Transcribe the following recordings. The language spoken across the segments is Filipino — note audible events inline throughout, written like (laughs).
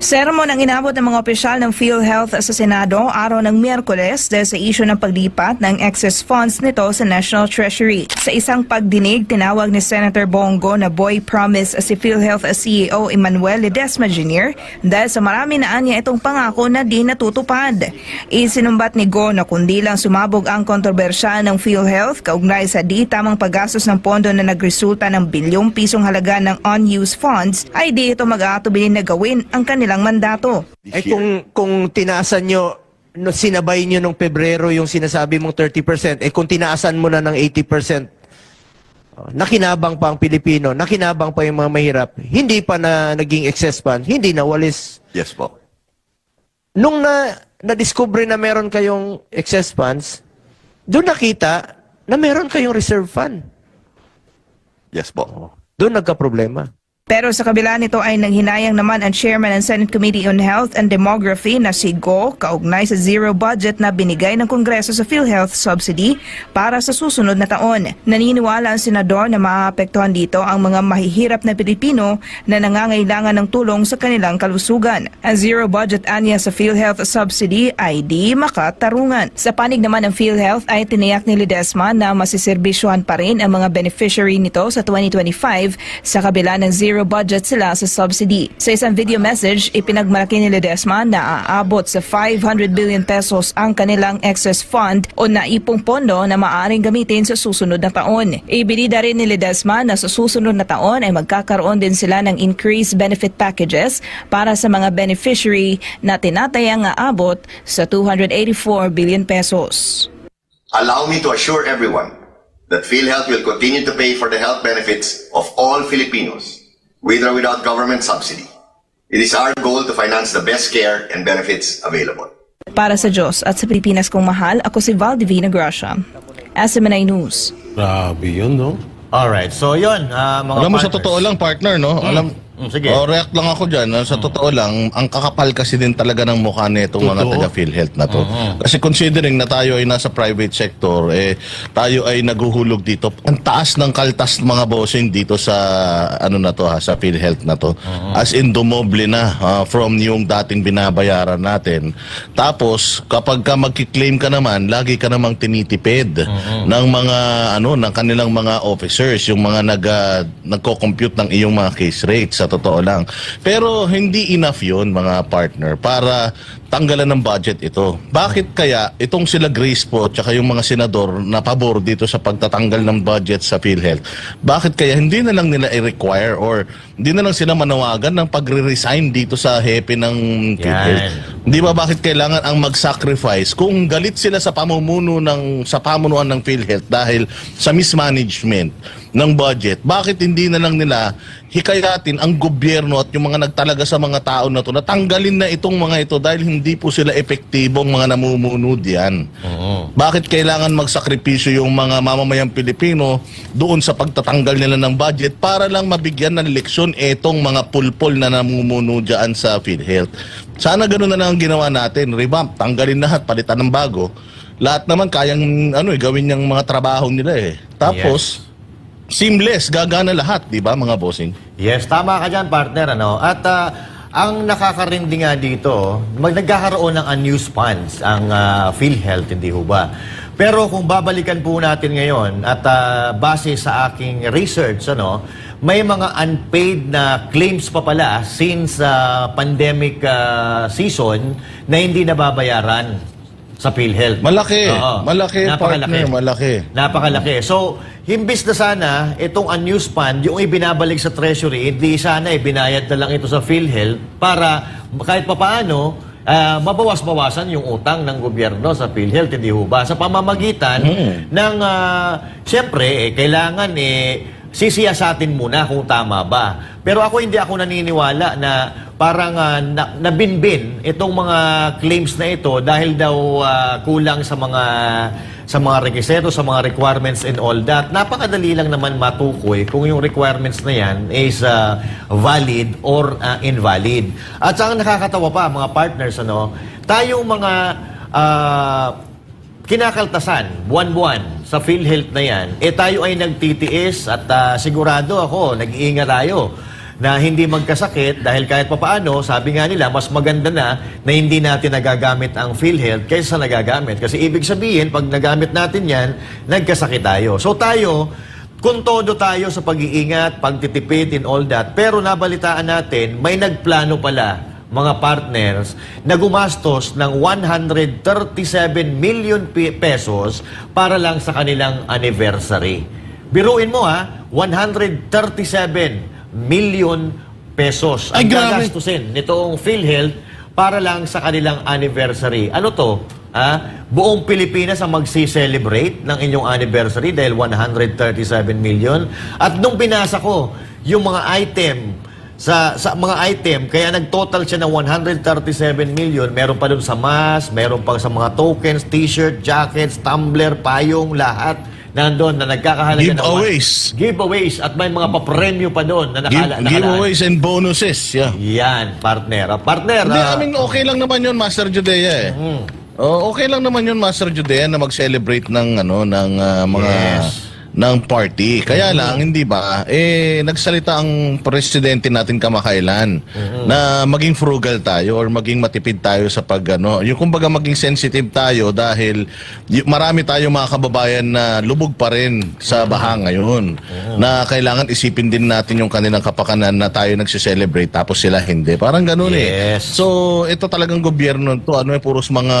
Sermon ang inabot ng mga opisyal ng PhilHealth sa Senado araw ng Miyerkules dahil sa isyu ng paglipat ng excess funds nito sa National Treasury. Sa isang pagdinig, tinawag ni Senator Bongo na boy promise si PhilHealth CEO Emmanuel Ledesma Jr. dahil sa marami na anya itong pangako na di natutupad. Isinumbat ni Go na kundi lang sumabog ang kontrobersya ng PhilHealth kaugnay sa di tamang paggastos ng pondo na nagresulta ng bilyong pisong halaga ng unused funds ay di ito mag-aatubili na gawin ang kanilang mandato. Ay kung kung tinaasan nyo no, sinabay nyo nung Pebrero yung sinasabi mong 30%, eh kung tinaasan mo na ng 80%, oh, nakinabang pa ang Pilipino, nakinabang pa yung mga mahirap, hindi pa na naging excess fund, hindi na walis. Yes po. Nung na na-discover na meron kayong excess funds, doon nakita na meron kayong reserve fund. Yes po. Doon nagka-problema. Pero sa kabila nito ay nanghinayang naman ang chairman ng Senate Committee on Health and Demography na si Go kaugnay sa zero budget na binigay ng Kongreso sa PhilHealth subsidy para sa susunod na taon. Naniniwala ang senador na maapektuhan dito ang mga mahihirap na Pilipino na nangangailangan ng tulong sa kanilang kalusugan. Ang zero budget anya sa PhilHealth subsidy ay di makatarungan. Sa panig naman ng PhilHealth ay tiniyak ni Ledesma na masiservisyohan pa rin ang mga beneficiary nito sa 2025 sa kabila ng zero budget sila sa subsidy. Sa isang video message, ipinagmalaki ni Ledesma na aabot sa 500 billion pesos ang kanilang excess fund o naipong pondo na maaaring gamitin sa susunod na taon. Ibinida rin ni Ledesma na sa susunod na taon ay magkakaroon din sila ng increased benefit packages para sa mga beneficiary na tinatayang aabot sa 284 billion pesos. Allow me to assure everyone that PhilHealth will continue to pay for the health benefits of all Filipinos, with or without government subsidy. It is our goal to finance the best care and benefits available. Para sa Diyos at sa Pilipinas kong mahal, ako si Val Divina Gracia. SMNI News. Grabe yun, no? Alright, so yun, ah, mga Alam mo, sa partners. totoo lang, partner, no? Alam, Mm, sige. Oh, react lang ako dyan. ah, Sa totoo lang, ang kakapal kasi din talaga ng mukha nitong mga Totoo. taga PhilHealth na to. Kasi considering na tayo ay nasa private sector, eh, tayo ay naguhulog dito. Ang taas ng kaltas ng mga bossing dito sa, ano na to ha, sa PhilHealth na to. As in, dumoble na ah, from yung dating binabayaran natin. Tapos, kapag ka magkiklaim ka naman, lagi ka namang tinitipid ng mga, ano, ng kanilang mga officers, yung mga nag, ah, nagko-compute ng iyong mga case rates sa totoo lang. Pero hindi enough yun mga partner para tanggalan ng budget ito. Bakit kaya itong sila Grace po tsaka yung mga senador na pabor dito sa pagtatanggal ng budget sa PhilHealth, bakit kaya hindi na lang nila i-require or hindi na lang sila manawagan ng pagre-resign dito sa hepe ng PhilHealth? Di ba bakit kailangan ang mag-sacrifice kung galit sila sa pamumuno ng sa pamunuan ng PhilHealth dahil sa mismanagement ng budget, bakit hindi na lang nila hikayatin ang gobyerno at yung mga nagtalaga sa mga tao na to na tanggalin na itong mga ito dahil hindi po sila epektibong mga namumuno diyan. Bakit kailangan magsakripisyo yung mga mamamayang Pilipino doon sa pagtatanggal nila ng budget para lang mabigyan ng leksyon etong mga pulpol na namumuno diyan sa PhilHealth. Sana ganoon na lang ang ginawa natin, revamp, tanggalin lahat, palitan ng bago. Lahat naman kayang ano eh, gawin yung mga trabaho nila eh. Tapos seamless, gagana lahat, 'di ba mga bossing? Yes, tama ka dyan, partner. Ano? At ah, ang nakakarindi nga dito, nagkakaroon ng unused funds ang ah, PhilHealth, hindi ho ba? Pero kung babalikan po natin ngayon at ah, base sa aking research, ano, may mga unpaid na claims pa pala since ah, pandemic ah, season na hindi nababayaran sa PhilHealth. Malaki, Oo. malaki partner, malaki. Napakalaki. So, himbis na sana itong unused fund, yung ibinabalik sa treasury, hindi sana ibinayad na lang ito sa PhilHealth para kahit papaano, ah, mabawas-bawasan yung utang ng gobyerno sa PhilHealth, hindi ho ba? Sa pamamagitan ng, uh, siyempre, eh, kailangan eh, sisiyasatin muna kung tama ba. Pero ako hindi ako naniniwala na parang ah, na, nabinbin itong mga claims na ito dahil daw ah, kulang sa mga sa mga rekisito, sa mga requirements and all that. Napakadali lang naman matukoy kung yung requirements na yan is ah, valid or ah, invalid. At saka nakakatawa pa mga partners ano, tayong mga ah, kinakaltasan, buwan-buwan, sa PhilHealth na yan, eh tayo ay nagtitiis at ah, sigurado ako, nag-iingat tayo na hindi magkasakit dahil kahit papaano, sabi nga nila, mas maganda na na hindi natin nagagamit ang PhilHealth kaysa nagagamit. Kasi ibig sabihin, pag nagamit natin yan, nagkasakit tayo. So tayo, kung todo tayo sa pag-iingat, pagtitipid and all that, pero nabalitaan natin, may nagplano pala mga partners na gumastos ng 137 million pesos para lang sa kanilang anniversary. Biruin mo ha, 137 million pesos ang Ay, gagastusin nitong PhilHealth para lang sa kanilang anniversary. Ano to? Ha? Buong Pilipinas ang magsi-celebrate ng inyong anniversary dahil 137 million. At nung binasa ko yung mga item sa sa mga item, kaya nag-total siya ng 137 million. Meron pa dun sa mask, meron pa sa mga tokens, t-shirt, jackets, tumbler, payong, lahat nandun na nagkakahalaga ng Giveaways. giveaways at may mga papremyo pa doon na Give, nakala, nakalaan. giveaways and bonuses. Yeah. Yan, partner. Ah, partner, Hindi, ah, I mean, okay lang naman yun, Master Judea eh. Oh, okay lang naman yun, Master Judea, na mag-celebrate ng, ano, ng ah, mga... Yes. Ng party. Kaya lang, hindi ba, eh, nagsalita ang presidente natin kamakailan na maging frugal tayo or maging matipid tayo sa pag, ano, yung kumbaga maging sensitive tayo dahil y- marami tayo mga kababayan na lubog pa rin sa baha ngayon. Na kailangan isipin din natin yung kanilang kapakanan na tayo nagse-celebrate tapos sila hindi. Parang ganun eh. Yes. So, ito talagang gobyerno to, ano eh, puros mga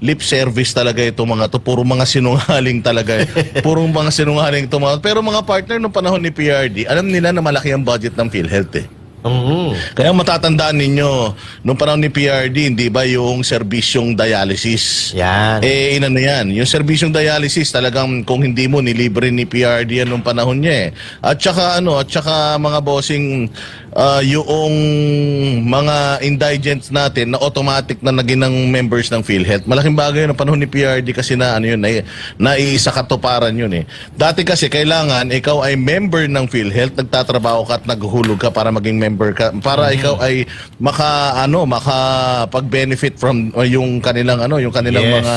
lip service talaga ito mga to, puro mga sinungaling talaga. eh. (laughs) puro mga sinungaling to mga. Pero mga partner nung panahon ni PRD, alam nila na malaki ang budget ng PhilHealth eh. mhm. Kaya matatandaan ninyo, nung panahon ni PRD, hindi ba yung serbisyong dialysis? Yan. Eh, inano yan. Yung serbisyong dialysis, talagang kung hindi mo, nilibre ni PRD yan nung panahon niya eh. At saka ano, at saka mga bossing, ah, yung mga indigents natin na automatic na naging ng members ng PhilHealth. Malaking bagay yun panahon ni PRD kasi na ano yun, na, naiisa katuparan yun eh. Dati kasi kailangan ikaw ay member ng PhilHealth, nagtatrabaho ka at naghuhulog ka para maging member ka, para ikaw ay maka ano, maka pag-benefit from uh, yung kanilang ano, yung kanilang Yes. mga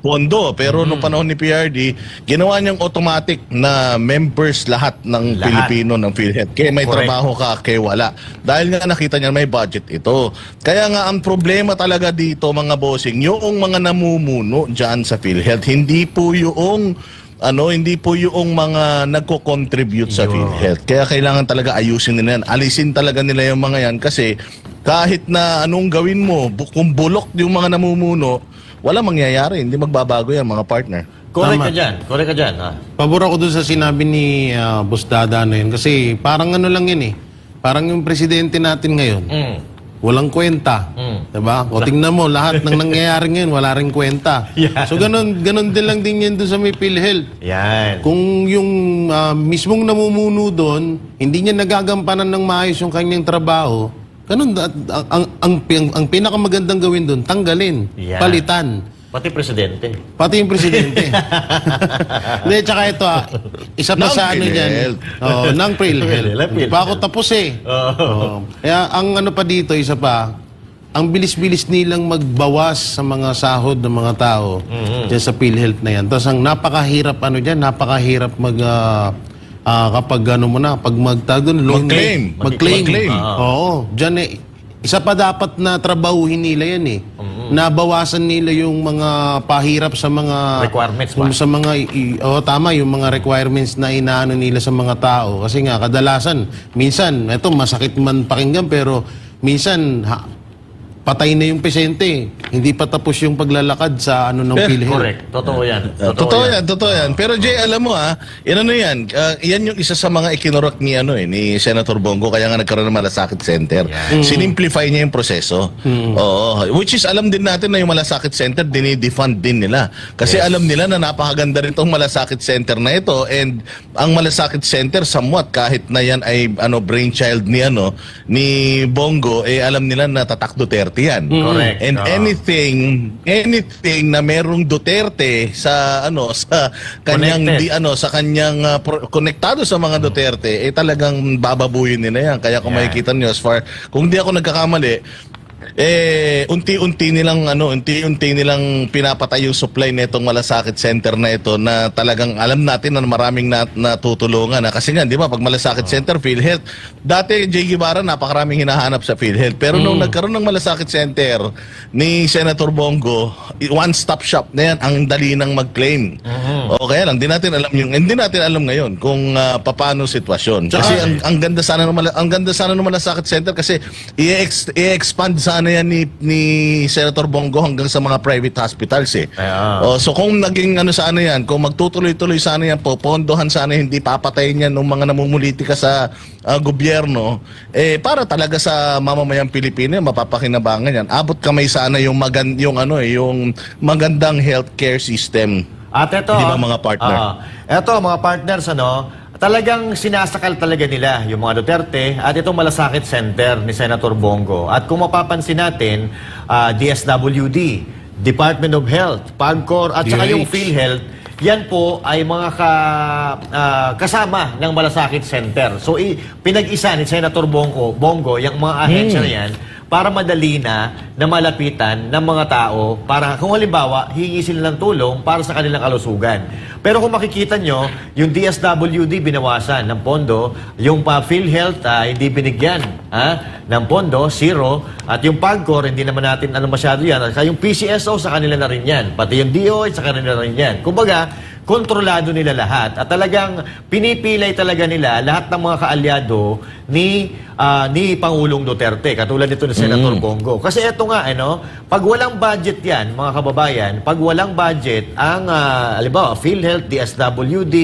pondo. Pero nung panahon ni PRD, ginawa niyang automatic na members lahat ng Lahat. Pilipino ng PhilHealth. Kaya may Correct. trabaho ka, kaya wala. Dahil nga nakita niya may budget ito. Kaya nga ang problema talaga dito mga bossing, yung mga namumuno dyan sa PhilHealth, hindi po yung ano, hindi po yung mga nagko-contribute sa PhilHealth. Kaya kailangan talaga ayusin nila yan. Alisin talaga nila yung mga yan kasi kahit na anong gawin mo, kung bulok yung mga namumuno, wala mangyayari. Hindi magbabago yan mga partner. Correct Tama. ka dyan. Correct ka dyan. Ha? Pabor ako dun sa sinabi ni ah, Boss Dada na yun. Kasi parang ano lang yun eh. Parang yung presidente natin ngayon, Mm. walang kwenta. Mm. Diba? O tingnan mo, lahat ng nangyayari ngayon, wala rin kwenta. (laughs) Yan. So ganun, ganun din lang din yan dun sa may PhilHealth. Yan. Kung yung ah, mismong namumuno doon, hindi niya nagagampanan ng maayos yung kanyang trabaho, ganun, ang, ang, ang, ang, ang pinakamagandang gawin doon, tanggalin, Yan. palitan. Pati presidente. Pati yung presidente. (laughs) Hindi, tsaka ito ah, isa pa sa ano dyan. Oo, ng PhilHealth. Pa ako tapos eh. Oo. Kaya ang ano pa dito, isa pa, ang bilis-bilis nilang magbawas sa mga sahod ng mga tao dyan sa PhilHealth na yan. Tapos ang napakahirap ano dyan, napakahirap mag... ah, ah, kapag ano mo na, pag magtag doon, loan Mag-claim. Mag-claim. Mag-claim. Oo. Dyan eh, isa pa dapat na trabahuhin nila yan eh. Nabawasan nila yung mga pahirap sa mga Requirements ba? sa mga i- i- oh, tama yung mga requirements na inaano nila sa mga tao kasi nga kadalasan minsan eto masakit man pakinggan pero minsan ha, patay na yung pasyente hindi pa tapos yung paglalakad sa ano ng Eh, PhilHealth. Correct. Totoo yan. Uh, totoo yan, totoo yan. Pero Jay, alam mo ah, yan ano yan, ah, yan yung isa sa mga ikinurok ni ano eh, ni Senator Bongo kaya nga nagkaroon ng malasakit center. Sinimplify niya yung proseso. Oo, which is alam din natin na yung malasakit center dinidefund din nila. Kasi alam nila na napakaganda rin tong malasakit center na ito and ang malasakit center somewhat kahit na yan ay ano brainchild ni ano ni Bongo eh alam nila na tatak Duterte yan. Correct. And Oo. anything anything na merong Duterte sa ano (laughs) sa kanyang Connected. di ano sa kanyang uh, pro- konektado sa mga Duterte eh talagang bababuyin nila yan. Kaya kung Yan. makikita niyo as far kung di ako nagkakamali eh unti-unti nilang ano, unti-unti nilang pinapatay yung supply nitong malasakit center na ito na talagang alam natin na maraming nat natutulungan na. Kasi nga 'di ba pag malasakit center PhilHealth dati Jay Guevara napakaraming hinahanap sa PhilHealth. Pero nung nagkaroon ng malasakit center ni Senator Bongo one stop shop na yan ang dali nang mag-claim. O kaya lang, hindi natin alam yung hindi natin alam ngayon kung ah, paano sitwasyon. Kasi ang, ang ganda sana ng ang ganda sana ng malasakit center kasi i-ex- i-expand sana yan ni ni Senator Bongo hanggang sa mga private hospitals eh. Ayan. O, so kung naging ano sana yan, kung magtutuloy-tuloy sana yan po, pondohan sana hindi papatayin yan ng mga namumulitika sa ah, gobyerno, eh para talaga sa mamamayang Pilipino yan, mapapakinabangan yan. Abot kamay sana yung magan yung ano eh, yung magandang healthcare system. At ito, Di ba, mga partner? Ah, ito, mga partners, ano, talagang sinasakal talaga nila yung mga Duterte at itong Malasakit Center ni Senator Bongo. At kung mapapansin natin, ah, DSWD, Department of Health, PAGCOR, at saka DOH. yung PhilHealth, yan po ay mga ka, ah, kasama ng Malasakit Center. So, i, pinag-isa ni Senator Bongo, Bongo yung mga ahensya na yan para madali na na malapitan ng mga tao para kung halimbawa hingi sila ng tulong para sa kanilang kalusugan. Pero kung makikita nyo, yung DSWD binawasan ng pondo, yung pa PhilHealth ah, hindi binigyan ha, ng pondo, zero, at yung PAGCOR, hindi naman natin ano masyado yan, at yung PCSO sa kanila na rin yan, pati yung DOH sa kanila na rin yan. Kumbaga, kontrolado nila lahat. At talagang pinipilay talaga nila lahat ng mga kaalyado ni ah, ni Pangulong Duterte katulad nito ni Senator Bongo. Kasi eto nga ano pag walang budget yan mga kababayan pag walang budget ang uh, halimbawa PhilHealth DSWD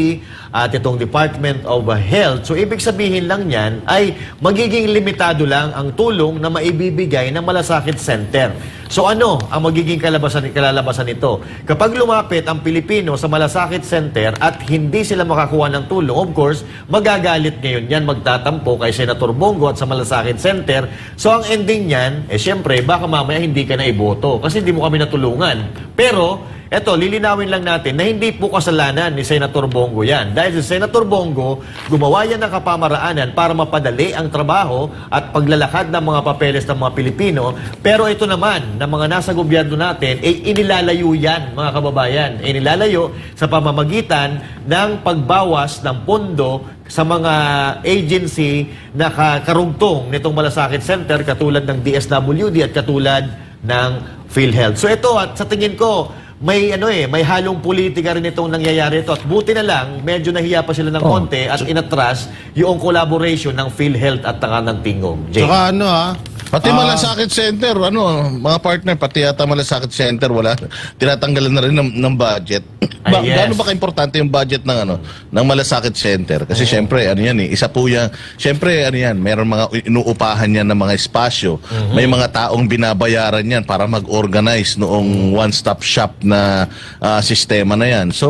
at itong Department of Health so ibig sabihin lang yan ay magiging limitado lang ang tulong na maibibigay ng Malasakit Center. So ano ang magiging kalabasan kalalabasan nito? Kapag lumapit ang Pilipino sa Malasakit Center at hindi sila makakuha ng tulong, of course, magagalit ngayon yan, magtatampo kay Senator Bongo at sa Malasakit Center. So ang ending niyan, eh syempre, baka mamaya hindi ka na iboto kasi hindi mo kami natulungan. Pero, eto, lilinawin lang natin na hindi po kasalanan ni Senator Bongo yan. Dahil si Senator Bongo, gumawa yan ng kapamaraanan para mapadali ang trabaho at paglalakad ng mga papeles ng mga Pilipino. Pero ito naman, ng mga nasa gobyerno natin, eh, inilalayo yan, mga kababayan. Inilalayo sa pamamagitan ng pagbawas ng pondo sa mga agency na ka- karugtong nitong Malasakit Center katulad ng DSWD at katulad ng PhilHealth. So ito at sa tingin ko may ano eh, may halong politika rin itong nangyayari ito. At buti na lang, medyo nahiya pa sila ng konti at inatras yung collaboration ng PhilHealth at taka ng Tingog. Jay. Tsaka ano ha, Pati malasakit center, ano, mga partner, pati yata malasakit center, wala, tinatanggalan na rin ng, ng budget. Ba, Ah, yes. Gaano ba kaimportante yung budget ng ano, ng malasakit center? Kasi syempre, ano yan eh, isa po yan, syempre, ano yan, meron mga inuupahan yan ng mga espasyo. Mhm. May mga taong binabayaran yan para mag-organize noong one-stop shop na ah, sistema na yan. So,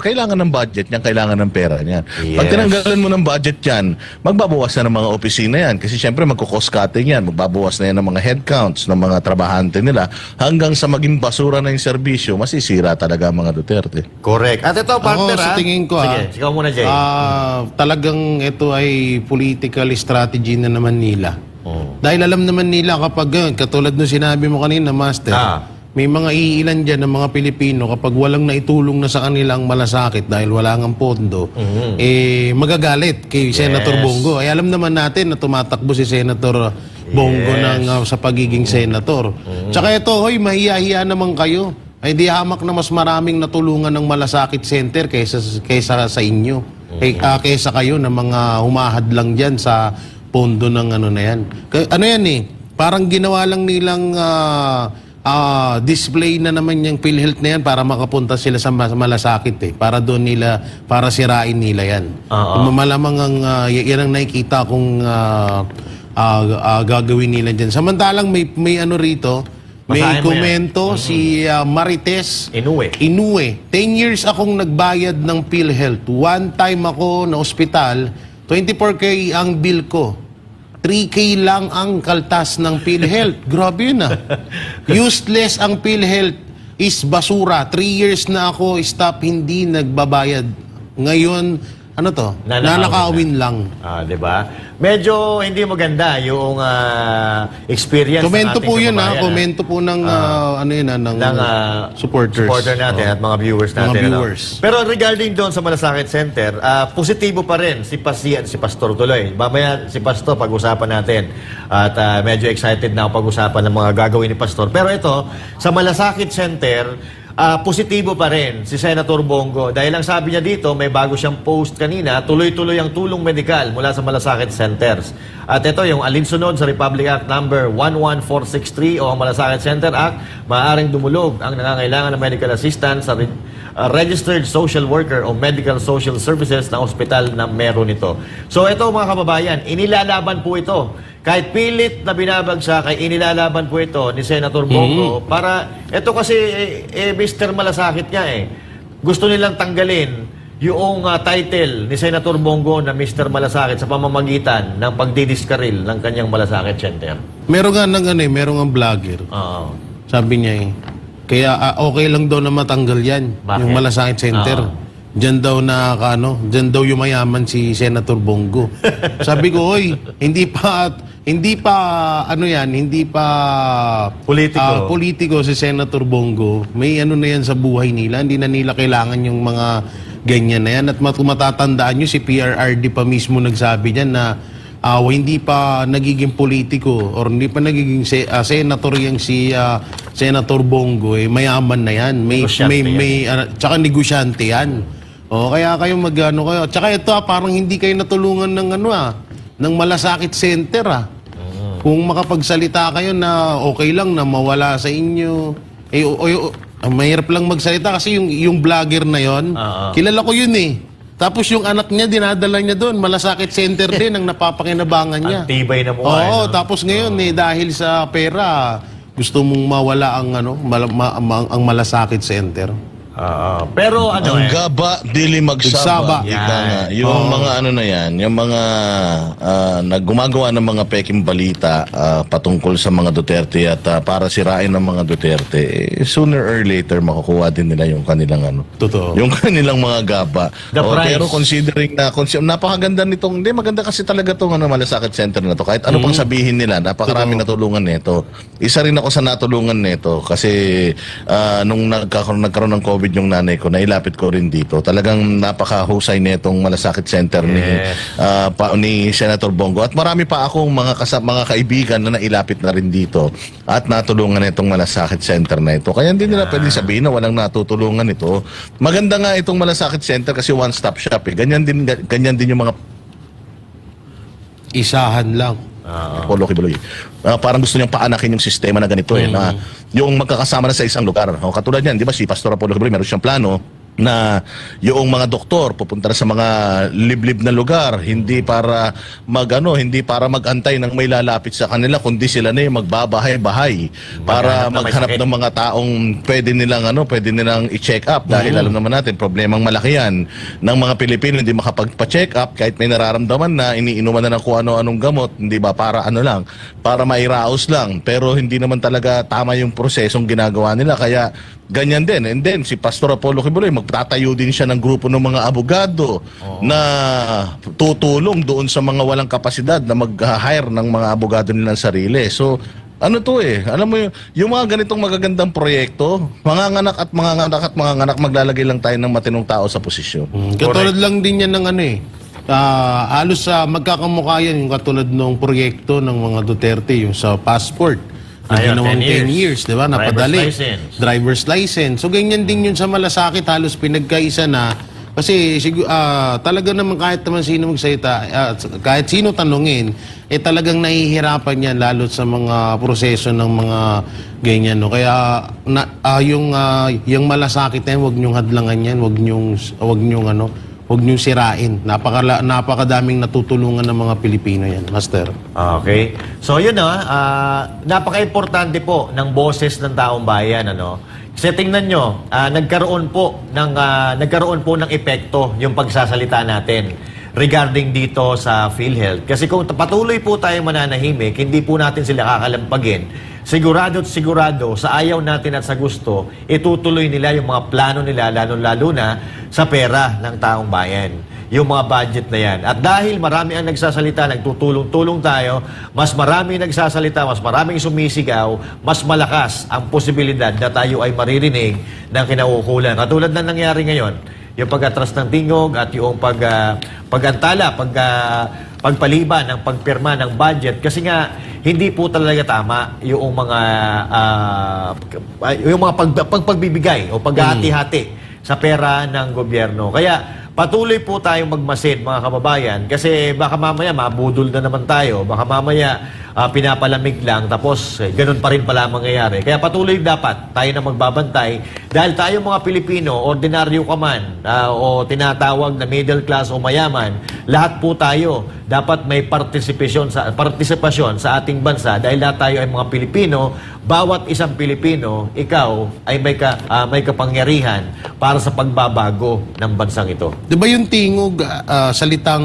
kailangan ng budget niyan, kailangan ng pera niyan. Pag Yes. tinanggalan mo ng budget yan, magbabawas na ng mga opisina yan. Kasi syempre, magkukos cutting yan. Magbabawas na yan ng mga headcounts ng mga trabahante nila hanggang sa maging basura na yung serbisyo, masisira talaga ang mga Duterte. Correct. At ito, partner, Ako, sa ah. tingin ko, Sige, ah, ikaw muna, Jay. Ah, talagang ito ay political strategy na naman nila. Oh. Dahil alam naman nila kapag, uh, katulad nung sinabi mo kanina, Master, Ah. May mga iilan dyan ng mga Pilipino kapag walang naitulong na sa kanilang malasakit dahil wala nga pondo, eh magagalit kay Senator Mm-hmm. Yes. Bongo. Ay alam naman natin na tumatakbo si Senator Bongo Yes. Mm-hmm. ng, uh, sa pagiging senator. Tsaka ito, hoy, mahiya-hiya naman kayo. Ay di hamak na mas maraming natulungan ng malasakit center kaysa kaysa sa inyo. Kay, ah, kaysa kayo na mga humahad lang diyan sa pondo ng ano na yan. Kaya, ano yan eh, parang ginawa lang nilang ah, ah, display na naman yung PhilHealth na yan para makapunta sila sa malasakit eh. Para doon nila, para sirain nila yan. Oo. Malamang ang, y- yan ang nakikita kung ah, ah, ah, gagawin nila dyan. Samantalang may, may ano rito, may komento si ah, Marites Inuwe. Inue. 10 years akong nagbayad ng PhilHealth. One time ako na ospital, 24K ang bill ko. 3K lang ang kaltas ng PhilHealth. (laughs) Grabe yun ah. Useless ang PhilHealth is basura. 3 years na ako stop hindi nagbabayad. Ngayon, ano to? Nanakawin Nanakawin lang. Ah, 'di ba? Medyo hindi maganda yung ah, experience Komento ng ating po yun ha. kababayan, Komento po ng ah, ano yun ha, ng, ng ah, supporters. supporter natin Oh. at mga viewers Mga natin. ano. viewers. Pero regarding doon sa Malasakit Center, ah, positibo pa rin si Pasi at si Pastor tuloy. Mamaya si Pastor pag-usapan natin. At ah, medyo excited na ako pag-usapan ng mga gagawin ni Pastor. Pero ito, sa Malasakit Center, ah, positibo pa rin si Senator Bongo. Dahil ang sabi niya dito, may bago siyang post kanina, tuloy-tuloy ang tulong medikal mula sa Malasakit Centers. At ito yung alinsunod sa Republic Act number 11463 o ang Malasakit Center Act, maaaring dumulog ang nangangailangan ng medical assistance sa re- uh, registered social worker o medical social services na ospital na meron ito. So ito mga kababayan, inilalaban po ito. Kahit pilit na binabagsak ay inilalaban po ito ni Senator Bongo para ito kasi eh, eh, Mr. Malasakit nga eh. Gusto nilang tanggalin yung uh, title ni Senator Bongo na Mr. Malasakit sa pamamagitan ng pagdidiskaril ng kanyang Malasakit Center. Meron nga ng ano eh, meron nga vlogger. Oo. Sabi niya eh. Kaya ah, okay lang daw na matanggal yan. Bakit? Yung Malasakit Center. Diyan daw na ano, diyan daw yumayaman si Senator Bongo. (laughs) Sabi ko, oy, hindi pa hindi pa ano yan, hindi pa Politiko. ah, politiko si Senator Bongo. May ano na yan sa buhay nila, hindi na nila kailangan yung mga ganyan na yan at kung matatandaan nyo si PRRD pa mismo nagsabi niyan na ah, hindi pa nagiging politiko or hindi pa nagiging se- ah, senator yung si ah, Senator Bongo eh mayaman na yan. May Negosyante may yan. may ah, tsaka negosyante yan. O kaya kayo magano kayo. Tsaka ito ah, parang hindi kayo natulungan ng ano ah ng malasakit center ah. Kung makapagsalita kayo na okay lang na mawala sa inyo. Eh, o, o, o- ah, mahirap lang magsalita kasi yung, yung vlogger na yon, Oo. kilala ko yun eh. Tapos yung anak niya, dinadala niya doon. Malasakit center din ang napapakinabangan niya. Ang tibay na mukha. Oo, eh, no? tapos ngayon eh, dahil sa pera, gusto mong mawala ang ano, mal- ma- ma- ang malasakit center. Oo. Pero ano Ang eh, gaba, dili magsaba. Magsaba. Ika Yan. nga. Yung Oo. mga ano na yan, yung mga ah, naggumagawa ng mga peking balita ah, patungkol sa mga Duterte at ah, para sirain ng mga Duterte, eh, sooner or later makukuha din nila yung kanilang ano. Totoo. Yung (laughs) kanilang mga gaba. The O, price. pero considering na consi- napakaganda nitong, hindi maganda kasi talaga tong ano, malasakit center na to. Kahit ano Mm. pang sabihin nila, napakaraming natulungan nito. Isa rin ako sa natulungan nito kasi ah, nung nagkakaroon, nagkaroon ng COVID yung nanay ko, nailapit ko rin dito. Talagang napakahusay nitong malasakit center ni Yes. ah, pa, ni Senator Bongo. At marami pa akong mga kasa, mga kaibigan na nailapit na rin dito at natulungan nitong malasakit center na ito. Kaya hindi nila pwedeng sabihin na walang natutulungan ito. Maganda nga itong malasakit center kasi one-stop shop eh. Ganyan din ganyan din yung mga Isahan lang. Polo Kibuloy. Ah, parang gusto niyang paanakin yung sistema na ganito eh, na yung magkakasama na sa isang lugar. O, katulad yan, di ba si Pastor Apollo Kibuloy, meron siyang plano na yung mga doktor pupunta na sa mga liblib na lugar hindi para magano hindi para magantay ng may lalapit sa kanila kundi sila na yung magbabahay-bahay para Maghanap ng mga taong pwede nilang ano pwede nilang i-check up. Dahil alam naman natin problemang malaki yan. Ng mga Pilipino hindi makapagpa-check up kahit may nararamdaman na iniinuman na ng kung ano-anong gamot hindi ba para ano lang para mairaos lang. Pero hindi naman talaga tama yung prosesong ginagawa nila. Kaya ganyan din. And then si Pastor Apollo Kibuloy magtatayo din siya ng grupo ng mga abogado na tutulong doon sa mga walang kapasidad na mag-hire ng mga abogado nilang sarili so ano to eh, alam mo yung, yung mga ganitong magagandang proyekto, mga nganak at mga nganak at mga nganak maglalagay lang tayo ng matinong tao sa posisyon. Mm, Katulad lang din yan ng ano eh. Ah, halos sa magkakamukha yan yung katulad ng proyekto ng mga Duterte, yung sa passport. Ayun, ginawang 10 10 years. years, di ba? Driver's Napadali. license. Driver's license. So, ganyan din yun sa malasakit. Halos pinagkaisa na. Kasi ah, talaga naman kahit naman sino magsalita, ah, kahit sino tanungin, eh talagang nahihirapan yan lalo sa mga proseso ng mga ganyan. No? Kaya na, ah, yung, ah, yung malasakit na yan, huwag niyong hadlangan yan, huwag niyong, huwag niyong ano, huwag niyong sirain. Napaka, napakadaming natutulungan ng mga Pilipino yan, Master. Okay. So yun na, ah, napaka-importante po ng boses ng taong bayan ano. Kasi tingnan nyo, ah, nagkaroon po ng ah, nagkaroon po ng epekto yung pagsasalita natin regarding dito sa PhilHealth. Kasi kung patuloy po tayo mananahimik, hindi po natin sila kakalampagin. Sigurado at sigurado, sa ayaw natin at sa gusto, itutuloy nila yung mga plano nila, lalo-lalo na sa pera ng taong bayan. yung mga budget na yan. At dahil marami ang nagsasalita, nagtutulong-tulong tayo, mas marami nagsasalita, mas maraming sumisigaw, mas malakas ang posibilidad na tayo ay maririnig ng kinaukulan. Katulad na nangyari ngayon, yung pag-atras ng tingog at yung pag, ah, pag-antala, pag, ah, pagpaliban ng pagpirma ng budget kasi nga hindi po talaga tama yung mga ah, yung mga pag, pag- pagbibigay o paghahati-hati sa pera ng gobyerno. Kaya patuloy po tayong magmasid mga kababayan kasi baka mamaya mabudol na naman tayo. Baka mamaya ah, pinapalamig lang tapos eh, ganun pa rin pala ang mangyayari. Kaya patuloy dapat tayo na magbabantay dahil tayo mga Pilipino, ordinaryo ka man ah, o tinatawag na middle class o mayaman, lahat po tayo dapat may partisipasyon sa partisipasyon sa ating bansa dahil lahat tayo ay mga Pilipino, bawat isang Pilipino, ikaw ay may ka, ah, may kapangyarihan para sa pagbabago ng bansang ito. Di ba yung tingog, ah, salitang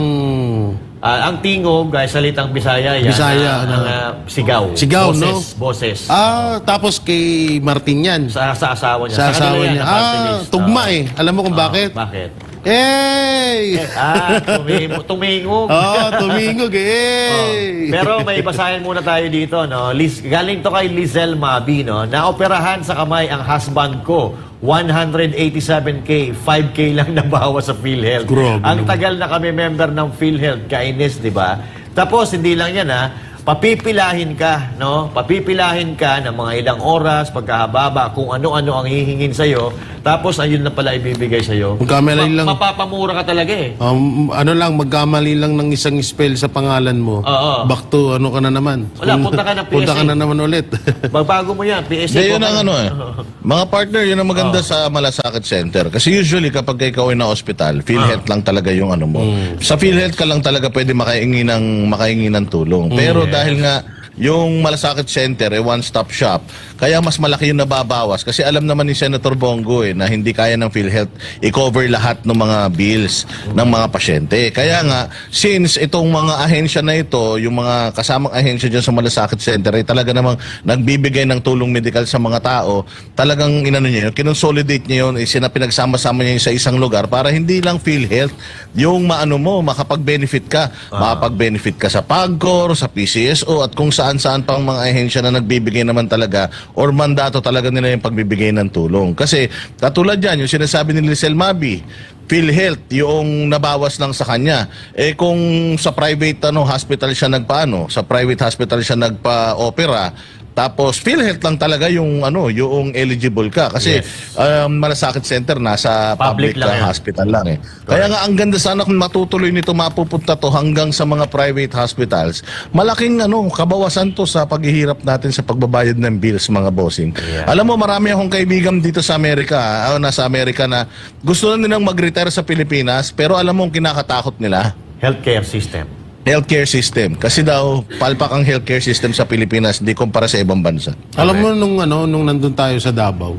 Ah, ang tingog ay salitang Bisaya yan. Bisaya, ang, ano? ang, ah, sigaw. Sigaw, boses, no? Boses. Ah, tapos kay Martin yan. Sa, sa asawa niya. Sa asawa niya. Ah, tugma Ah. eh. Alam mo kung Ah, bakit? bakit? Hey! Ah, tumingog. tumingog. Oh, tumingog Oh, eh. Pero may basahin muna tayo dito, no? Liz, galing to kay Lizel Mabi, no? Naoperahan sa kamay ang husband ko. 187K, 5K lang (laughs) nabawas sa PhilHealth. Grabe ang naman. tagal na kami member ng PhilHealth, kainis, di ba? Tapos, hindi lang yan, ha? Papipilahin ka, no? Papipilahin ka ng mga ilang oras, pagkahababa, kung ano-ano ang hihingin sa'yo. Tapos, ayun na pala ibibigay sa'yo. Magkamali lang. Mapapamura ka talaga, eh. Um, ano lang, magkamali lang ng isang spell sa pangalan mo. Oo. Back to ano ka na naman. Wala, punta ka ng (laughs) Punta ka PSA. na naman ulit. (laughs) Magbago mo yan, PSA. Hindi, yun ang ano eh. (laughs) Mga partner, yun ang maganda sa Malasakit Center. Kasi usually kapag ikaw ay na hospital, PhilHealth lang talaga yung ano mo. Sa PhilHealth ka lang talaga pwede makaingi ng, makaingi ng tulong. Pero dahil nga yung Malasakit Center, eh, one-stop shop, kaya mas malaki yung nababawas. Kasi alam naman ni Senator Bongo eh, na hindi kaya ng PhilHealth i-cover lahat ng mga bills ng mga pasyente. Kaya nga, since itong mga ahensya na ito, yung mga kasamang ahensya dyan sa Malasakit Center, ay talaga namang nagbibigay ng tulong medikal sa mga tao, talagang inano niya yun, kinonsolidate niya yun, isina pinagsama-sama niya yun sa isang lugar para hindi lang PhilHealth, yung maano mo, makapag-benefit ka. Makapag-benefit ka sa PAGCOR, sa PCSO, at kung saan-saan pang mga ahensya na nagbibigay naman talaga or mandato talaga nila yung pagbibigay ng tulong. Kasi katulad yan, yung sinasabi ni Lisel Mabi, PhilHealth, yung nabawas lang sa kanya. Eh kung sa private ano hospital siya nagpaano, sa private hospital siya nagpa-opera, tapos PhilHealth lang talaga yung ano, yung eligible ka kasi um, malasakit center nasa Public public, lang uh, hospital lang eh. Kaya nga ang ganda sana kung matutuloy nito mapupunta to hanggang sa mga private hospitals. Malaking ano kabawasan to sa paghihirap natin sa pagbabayad ng bills mga bossing. Alam mo marami akong kaibigan dito sa Amerika, ah, nasa Amerika na gusto na nilang mag-retire sa Pilipinas pero alam mo ang kinakatakot nila Healthcare system. Healthcare system. Kasi daw, palpak ang healthcare system sa Pilipinas, hindi kumpara sa ibang bansa. Alam mo nung ano nung nandun tayo sa Davao.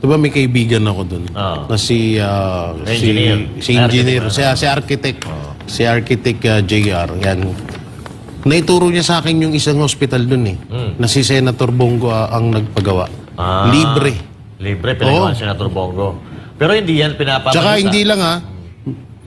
'Di ba may kaibigan ako doon Oo. na si ah, Engineer. si si engineer, si, si architect. Si architect ah, JR yan. Naituro niya sa akin yung isang hospital doon eh. Na si Senator Bongo ah, ang nagpagawa. Ah. Libre. Libre, pinagawa ni Senator Bongo. Pero hindi yan pinapamalit. Tsaka hindi lang ah.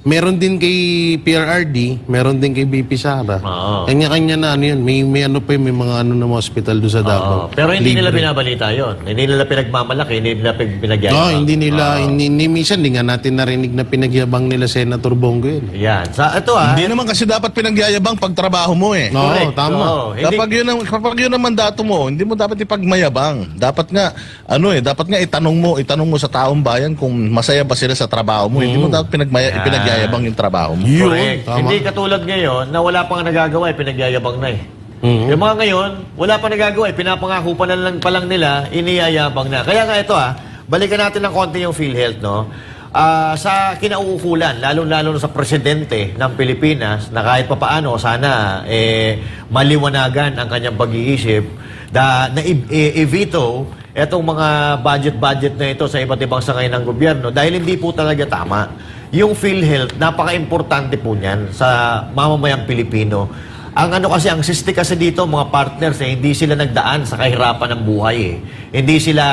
Meron din kay PRRD, meron din kay BP Sara. Oo. Kanya-kanya na ano yun. May, may ano pa yun, may mga ano na mga hospital doon sa Davao. pero hindi nila Libre. binabalita yon. Hindi nila pinagmamalaki, hindi nila pig- pinagyayabang. No, hindi nila, hindi, hindi minsan, hindi nga natin narinig na pinagyabang nila Senator Bongo yun. Yan. Sa, ito ah. Hindi naman kasi dapat pinagyayabang pag trabaho mo eh. No, Correct. tama. Oo, hindi- Kapag yun ang kapag yun ang mandato mo, hindi mo dapat ipagmayabang. Dapat nga ano eh, dapat nga itanong mo, itanong mo sa taong bayan kung masaya ba sila sa trabaho mo. Hindi mo dapat pinagmaya, Yan. Ipinagyayabang yung trabaho mo. Yun, Correct. tama. Hindi katulad ngayon na wala pang nagagawa, eh, pinagyayabang na eh. Mhm. Yung mga ngayon, wala pa nagagawa, eh, pinapangako pa na lang, pa lang nila, iniyayabang na. Kaya nga ito ah, balikan natin ng konti yung PhilHealth, no? Ah, sa kinauukulan, lalong-lalo na sa presidente ng Pilipinas, na kahit papaano, sana eh, maliwanagan ang kanyang pag-iisip, da, na i- i- i-veto etong mga budget-budget na ito sa iba't ibang sangay ng gobyerno dahil hindi po talaga tama. Yung PhilHealth, napaka-importante po niyan sa mamamayang Pilipino. Ang ano kasi, ang siste kasi dito, mga partners, eh, hindi sila nagdaan sa kahirapan ng buhay. Eh. Hindi sila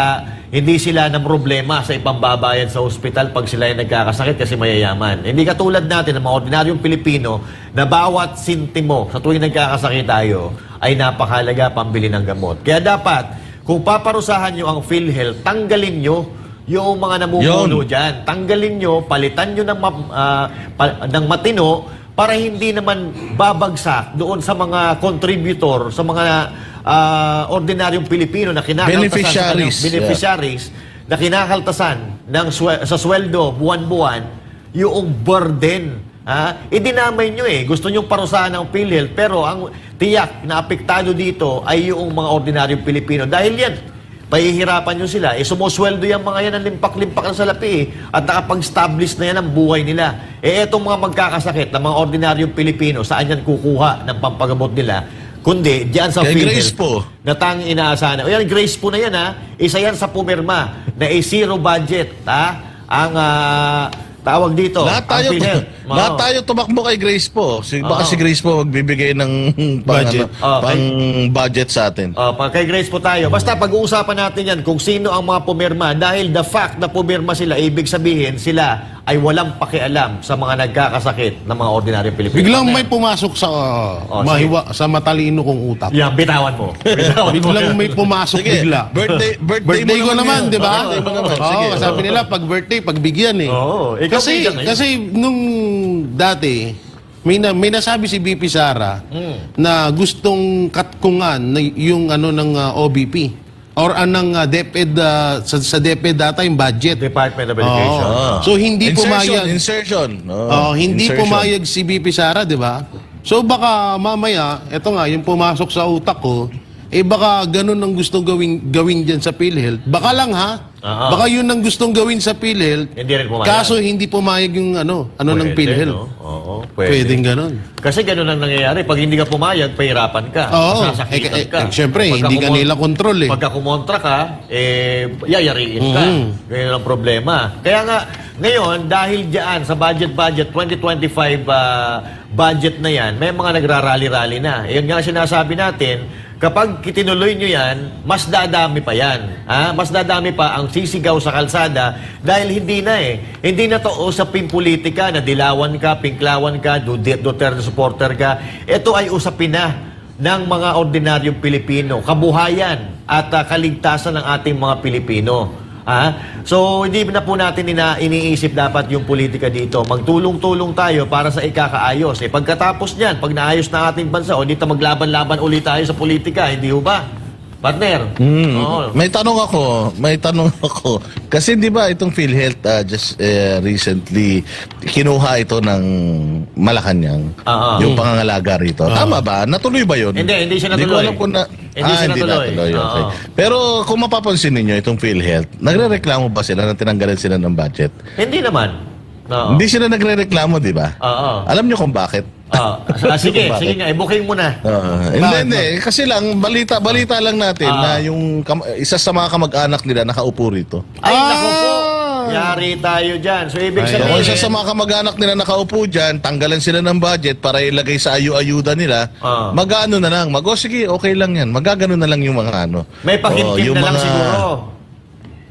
hindi sila na problema sa ipambabayad sa ospital pag sila ay nagkakasakit kasi mayayaman. Hindi katulad natin ng mga ordinaryong Pilipino na bawat sintimo sa tuwing nagkakasakit tayo ay napakahalaga pambili ng gamot. Kaya dapat, kung paparusahan nyo ang PhilHealth, tanggalin nyo yung mga namumuno Yun. dyan. Tanggalin nyo, palitan nyo ng, ma- ah, pa- ng matino para hindi naman babagsak doon sa mga contributor, sa mga ah, ordinaryong Pilipino na kinakaltasan Beneficiaries. sa kanilang- beneficiaries na kinakaltasan ng swe- sa sweldo buwan-buwan yung burden. Ha? Idinamay nyo eh. Gusto nyo parusahan ng PhilHealth pero ang tiyak na apektado dito ay yung mga ordinaryong Pilipino. Dahil yan, pahihirapan nyo sila. Eh, sumusweldo yung mga yan ng limpak-limpak ng salapi eh. At nakapag-establish na yan ang buhay nila. Eh, etong mga magkakasakit ng mga ordinaryong Pilipino, saan yan kukuha ng pampagamot nila? Kundi, diyan sa Kay Grace po. na tanging inaasahan. O yan, Grace po na yan ha. Isa yan sa pumirma na a zero budget ha. Ang ah, tawag dito. Lahat tayo, ang (laughs) PhilHealth. lahat tayo tumakbo kay Grace po. Si, baka Oo. si Grace po magbibigay ng (laughs) pang, Budget. ano, Oo, pang budget sa atin. Oh, pag kay Grace po tayo. Basta pag-uusapan natin yan kung sino ang mga pumirma dahil the fact na pumirma sila, ibig sabihin sila ay walang pakialam sa mga nagkakasakit ng mga ordinaryong Pilipino. Biglang may pumasok sa uh, Oh, mahiwa, sa matalino kong utak. Yan, bitawan mo. (laughs) Bitawan mo. Biglang may pumasok Sige, bigla. birthday, birthday, Birthday mo ko naman, di ba? Birthday mo naman. Oo, Sige. sabi nila, pag birthday, pagbigyan eh. Oo, ikaw kasi, kasi nung dati, may, na, may nasabi si BP Sara Hmm. na gustong katkungan na yung ano ng uh, OBP or anong uh, DepEd uh, sa, sa DepEd data yung budget. Department of Education. Oo. Ah. So hindi insertion, pumayag. Insertion. Oh, hindi insertion. pumayag si BP Sara, di ba? So baka mamaya, eto nga, yung pumasok sa utak ko, eh baka ganun ang gustong gawin, gawin dyan sa PhilHealth. Baka lang ha? Aha. Baka yun ang gustong gawin sa PhilHealth. Hindi rin pumayag. Kaso hindi pumayag yung ano, ano ng Pwede, PhilHealth. no? Oo, pwede. Pwedeng ganun. Kasi ganun ang nangyayari. Pag hindi ka pumayag, pahirapan ka. Oo. Masasakitan Eh, eh, ka. eh, syempre, Pagka hindi ka nila control eh. Pagka kumontra ka, eh, yayariin ka. Mhm. Ganyan ang problema. Kaya nga, ngayon, dahil diyan sa budget-budget, 2025 ah, budget na yan, may mga nagrarally-rally na. Yun nga sinasabi natin, kapag kitinuloy nyo yan, mas dadami pa yan. Ha? Mas dadami pa ang sisigaw sa kalsada dahil hindi na eh. Hindi na to usapin politika na dilawan ka, pinklawan ka, Duterte supporter ka. Ito ay usapin na ng mga ordinaryong Pilipino, kabuhayan at ah, kaligtasan ng ating mga Pilipino. Ah, so hindi na po natin ina iniisip dapat yung politika dito. Magtulong-tulong tayo para sa ikakaayos. Eh pagkatapos niyan, pag naayos na ating bansa, o dito maglaban-laban ulit tayo sa politika, hindi ho ba? Partner. Mm. Oo. May tanong ako, may tanong (laughs) ako. Kasi 'di ba itong PhilHealth ah, just eh, recently kinuha ito ng Malacanang, Oo. yung pangangalaga rito. Tama ba? Natuloy ba 'yon? Hindi, hindi siya Hindi ko natuloy. alam kung na Hindi ah, siya hindi natuloy. natuloy. Okay. Oo. Pero kung mapapansin ninyo itong PhilHealth, nagrereklamo ba sila na tinanggalan sila ng budget? Hindi naman. Oo. Hindi sila nagrereklamo, 'di ba? Oo. Alam niyo kung bakit? Ah, (laughs) ah, sige, Bakit? sige nga, i-booking mo na. Ah, hindi, hindi. Kasi lang, balita, balita lang natin Ah. na yung kam- isa sa mga kamag-anak nila nakaupo rito. Ay, Ah! nako po. Yari tayo dyan. So, ibig Ay, sabihin... kung isa sa mga kamag-anak nila nakaupo dyan, tanggalan sila ng budget para ilagay sa ayu-ayuda nila, Ah. mag-ano na lang, mag, oh, sige, okay lang yan. Magagano na lang yung mga ano. May pakimkim Oh, yung na lang mga- siguro.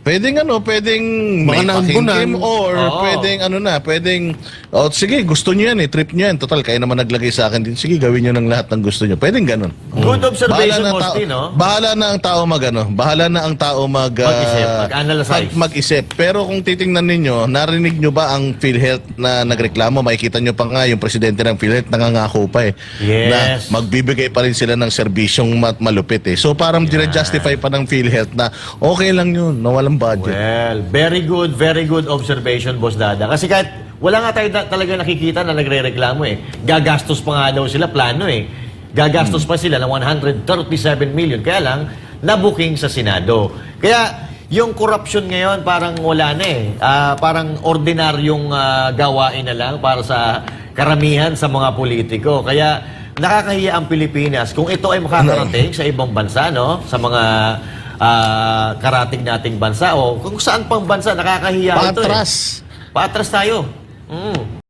Pwedeng ano, pwedeng Mga naambunan. or Oo. pwedeng ano na, pwedeng, oh, sige, gusto niyo yan eh, trip niyo yan. Total, kayo naman naglagay sa akin din. Sige, gawin niyo ng lahat ng gusto niyo. Pwedeng ganun. Good observation, Bahala na ang Mosti, tao- no? Bahala na ang tao mag ano, bahala na ang tao mag ah, Mag-isip, mag-analyze. mag- mag-isip. Pero kung titingnan ninyo, narinig nyo ba ang PhilHealth na nagreklamo? Makikita nyo pa nga yung presidente ng PhilHealth nangangako pa eh. Yes. Na magbibigay pa rin sila ng serbisyong malupit eh. So parang dire-justify pa ng PhilHealth na okay lang yun, na walang budget. Well, very good, very good observation, Boss Dada. Kasi kahit wala nga tayo na- talaga nakikita na nagre-reklamo eh. Gagastos pa nga daw sila, plano eh. Gagastos pa sila ng 137 million. Kaya lang, na-booking sa Senado. Kaya, yung corruption ngayon parang wala na eh. Ah, parang ordinaryong ah, gawain na lang para sa karamihan sa mga politiko. Kaya, nakakahiya ang Pilipinas kung ito ay makakarating sa ibang bansa, no? Sa mga ah, karating nating bansa o kung saan pang bansa nakakahiya ito eh. Patras. Patras tayo. Mm.